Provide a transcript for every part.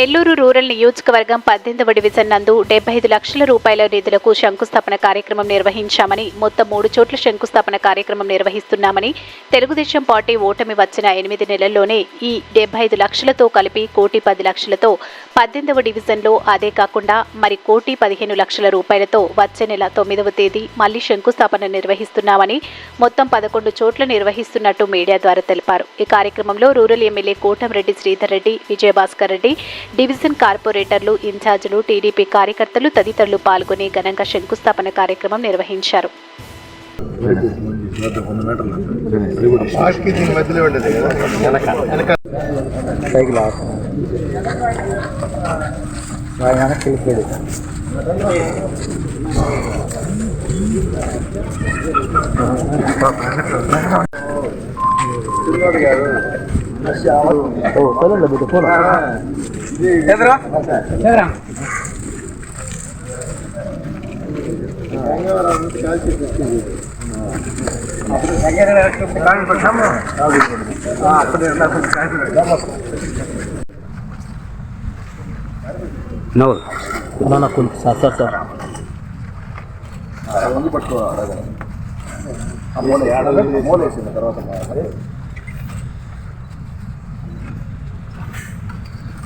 Nellore rural నియోజకవర్గం పద్దెనిమిదవ division నందు డెబ్బై ఐదు లక్షల రూపాయల నిధులకు శంకుస్థాపన కార్యక్రమం నిర్వహించామని మొత్తం మూడు చోట్ల శంకుస్థాపన కార్యక్రమం నిర్వహిస్తున్నామని తెలుగుదేశం పార్టీ ఓటమి వచ్చిన ఎనిమిది నెలల్లోనే ఈ డెబ్బై ఐదు లక్షలతో కలిపి కోటి పది లక్షలతో పద్దెనిమిదవ డివిజన్లో అదే కాకుండా మరి కోటి పదిహేను లక్షల రూపాయలతో వచ్చే నెల తొమ్మిదవ తేదీ మళ్ళీ శంకుస్థాపన నిర్వహిస్తున్నామని మొత్తం పదకొండు చోట్ల నిర్వహిస్తున్నట్టు మీడియా ద్వారా తెలిపారు. ఈ కార్యక్రమంలో rural MLA Kotamreddy Sridhar Reddy Vijayabhaskar Reddy division కార్పొరేటర్లు ఇన్ఛార్జీలు టీడీపీ కార్యకర్తలు తదితరులు పాల్గొని ఘనంగా శంకుస్థాపన కార్యక్రమం నిర్వహించారు. ఓ సరే బిడ్డ ఫోన్ నో నా కొంచెం సార్ సార్ సార్ మూలేసింది తర్వాత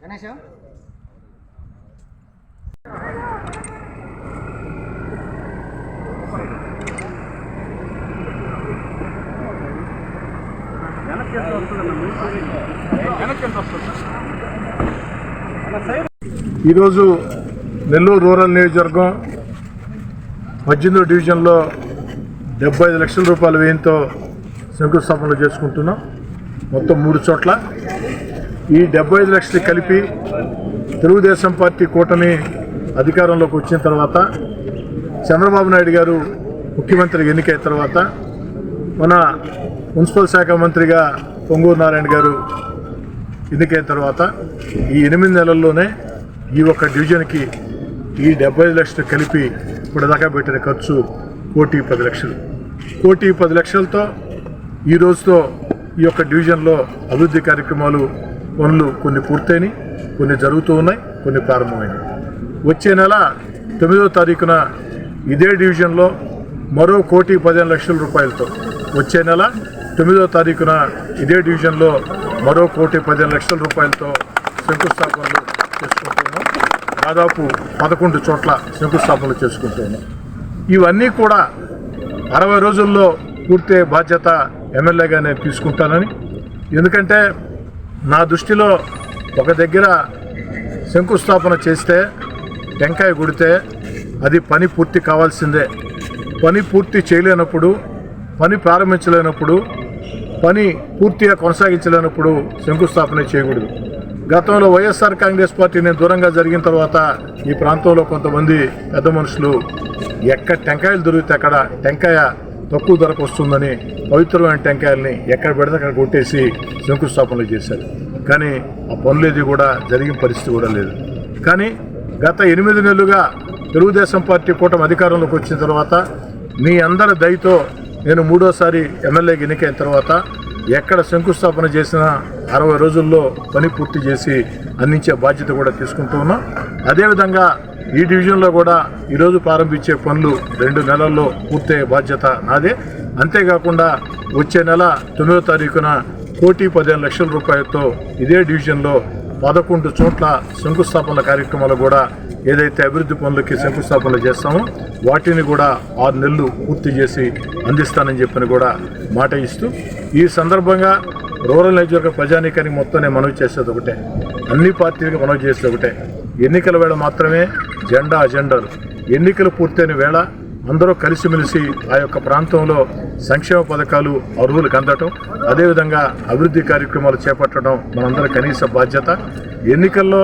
గణేష్? ఈరోజు నెల్లూరు రూరల్ నియోజకవర్గం పద్దెనిమిదో డివిజన్లో డెబ్బై ఐదు లక్షల రూపాయల వ్యయంతో శంకుస్థాపనలు చేసుకుంటున్నాం. మొత్తం మూడు చోట్ల. ఈ డెబ్బై ఐదు లక్షలు కలిపి తెలుగుదేశం పార్టీ కూటమి అధికారంలోకి వచ్చిన తర్వాత చంద్రబాబు నాయుడు గారు ముఖ్యమంత్రి ఎన్నికైన తర్వాత మన మున్సిపల్ శాఖ మంత్రిగా పొంగూరు నారాయణ గారు ఎన్నికైన తర్వాత ఈ ఎనిమిది నెలల్లోనే ఈ ఒక్క డివిజన్కి ఈ డెబ్బై ఐదు లక్షలు కలిపి ఇప్పటిదాకా పెట్టిన ఖర్చు కోటి పది లక్షలు. కోటి పది లక్షలతో ఈ రోజుతో ఈ యొక్క డివిజన్లో అభివృద్ధి కార్యక్రమాలు పనులు కొన్ని పూర్తయినాయి కొన్ని జరుగుతూ ఉన్నాయి కొన్ని ప్రారంభమైనవి వచ్చే నెల తొమ్మిదవ తారీఖున ఇదే డివిజన్లో మరో కోటి పదిహేను లక్షల రూపాయలతో. వచ్చే నెల తొమ్మిదవ తారీఖున ఇదే డివిజన్లో మరో కోటి పదిహేను లక్షల రూపాయలతో శంకుస్థాపనలు చేసుకుంటున్నాం దాదాపు పదకొండు చోట్ల శంకుస్థాపనలు చేసుకుంటున్నాం ఇవన్నీ కూడా అరవై రోజుల్లో పూర్తి బాధ్యత ఎమ్మెల్యేగా నేను తీసుకుంటానని. ఎందుకంటే నా దృష్టిలో ఒక దగ్గర శంకుస్థాపన చేస్తే టెంకాయ కుడితే అది పని పూర్తి కావాల్సిందే. పని పూర్తి చేయలేనప్పుడు పని ప్రారంభించలేనప్పుడు పని పూర్తిగా కొనసాగించలేనప్పుడు శంకుస్థాపన చేయకూడదు. గతంలో వైఎస్ఆర్ కాంగ్రెస్ పార్టీ నేను దూరంగా జరిగిన తర్వాత ఈ ప్రాంతంలో కొంతమంది పెద్ద మనుషులు ఎక్కడ టెంకాయలు దొరికితే అక్కడ టెంకాయ తక్కువ ధరకు వస్తుందని పవిత్రమైన టెంకాయల్ని ఎక్కడ పెడితే అక్కడ కొట్టేసి శంకుస్థాపనలు చేశారు. కానీ ఆ పనులేది కూడా జరిగిన పరిస్థితి కూడా లేదు. కానీ గత ఎనిమిది నెలలుగా తెలుగుదేశం పార్టీ కూటమి అధికారంలోకి వచ్చిన తర్వాత మీ అందరి దయతో నేను మూడోసారి ఎమ్మెల్యేకి ఎన్నికైన తర్వాత ఎక్కడ శంకుస్థాపన చేసినా అరవై రోజుల్లో పని పూర్తి చేసి అందించే బాధ్యత కూడా తీసుకుంటూ ఉన్నాం. అదేవిధంగా ఈ డివిజన్లో కూడా ఈరోజు ప్రారంభించే పనులు రెండు నెలల్లో పూర్తయ్యే బాధ్యత నాదే. అంతేకాకుండా వచ్చే నెల తొమ్మిదో తారీఖున కోటి పదిహేను లక్షల రూపాయలతో ఇదే డివిజన్లో పదకొండు చోట్ల శంకుస్థాపన కార్యక్రమాలు కూడా ఏదైతే అభివృద్ధి పనులకి శంకుస్థాపనలు చేస్తామో వాటిని కూడా ఆరు నెలలు పూర్తి చేసి అందిస్తానని చెప్పని కూడా మాట ఇస్తూ ఈ సందర్భంగా రూరల్ నియోజకవర్గ ప్రజానీకానికి మొత్తం నేను మనవి చేసేది ఒకటే. అన్ని పార్టీలకు మనవి చేసేది ఒకటే. ఎన్నికల వేళ మాత్రమే జెండా అజెండాలు. ఎన్నికలు పూర్తయిన వేళ అందరూ కలిసిమెలిసి ఆ యొక్క ప్రాంతంలో సంక్షేమ పథకాలు అర్హులకు అందటం అదేవిధంగా అభివృద్ధి కార్యక్రమాలు చేపట్టడం మనందరి కనీస బాధ్యత. ఎన్నికల్లో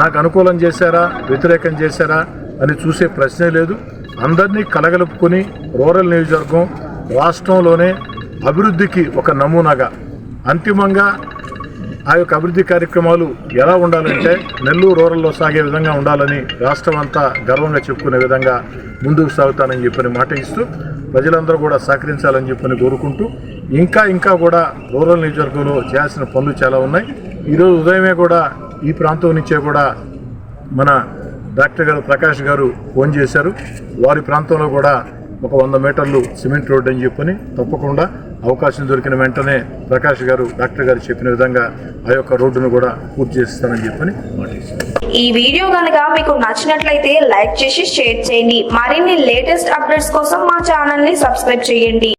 నాకు అనుకూలం చేశారా వ్యతిరేకం చేశారా అని చూసే ప్రశ్నే లేదు. అందరినీ కలగలుపుకొని రూరల్ నియోజకవర్గం రాష్ట్రంలోనే అభివృద్ధికి ఒక నమూనాగా. అంతిమంగా ఆ యొక్క అభివృద్ధి కార్యక్రమాలు ఎలా ఉండాలంటే నెల్లూరు రూరల్లో సాగే విధంగా ఉండాలని రాష్ట్రం అంతా గర్వంగా చెప్పుకునే విధంగా ముందుకు సాగుతానని చెప్పని మాట ఇస్తూ ప్రజలందరూ కూడా సహకరించాలని చెప్పని కోరుకుంటూ ఇంకా ఇంకా కూడా రూరల్ నియోజకవర్గంలో చేయాల్సిన పనులు చాలా ఉన్నాయి. ఈరోజు ఉదయమే కూడా ఈ ప్రాంతం నుంచే కూడా మన డాక్టర్ గారు ప్రకాష్ గారు ఫోన్ చేశారు. వారి ప్రాంతంలో కూడా ఒక వంద మీటర్లు సిమెంట్ రోడ్డు అని చెప్పని తప్పకుండా అవకాశం దొరికిన వెంటనే ప్రకాష్ గారు డాక్టర్ గారు చెప్పిన విధంగా ఆ యొక్క రోడ్డును కూడా పూర్తి చేస్తానని చెప్పని ఈ వీడియో కనుక మీకు నచ్చినట్లయితే లైక్ చేసి షేర్ చేయండి. మరిన్ని లేటెస్ట్ అప్డేట్స్ కోసం మా ఛానల్ని సబ్స్క్రైబ్ చేయండి.